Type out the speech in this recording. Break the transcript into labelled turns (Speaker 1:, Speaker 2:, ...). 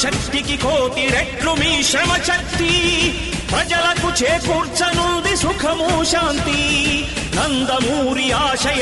Speaker 1: శక్తికి కోటి రెట్లు మీ శ్రమ శక్తి. ప్రజలకు చేకూర్చనుంది సుఖము శాంతి. నందమూరి ఆశయ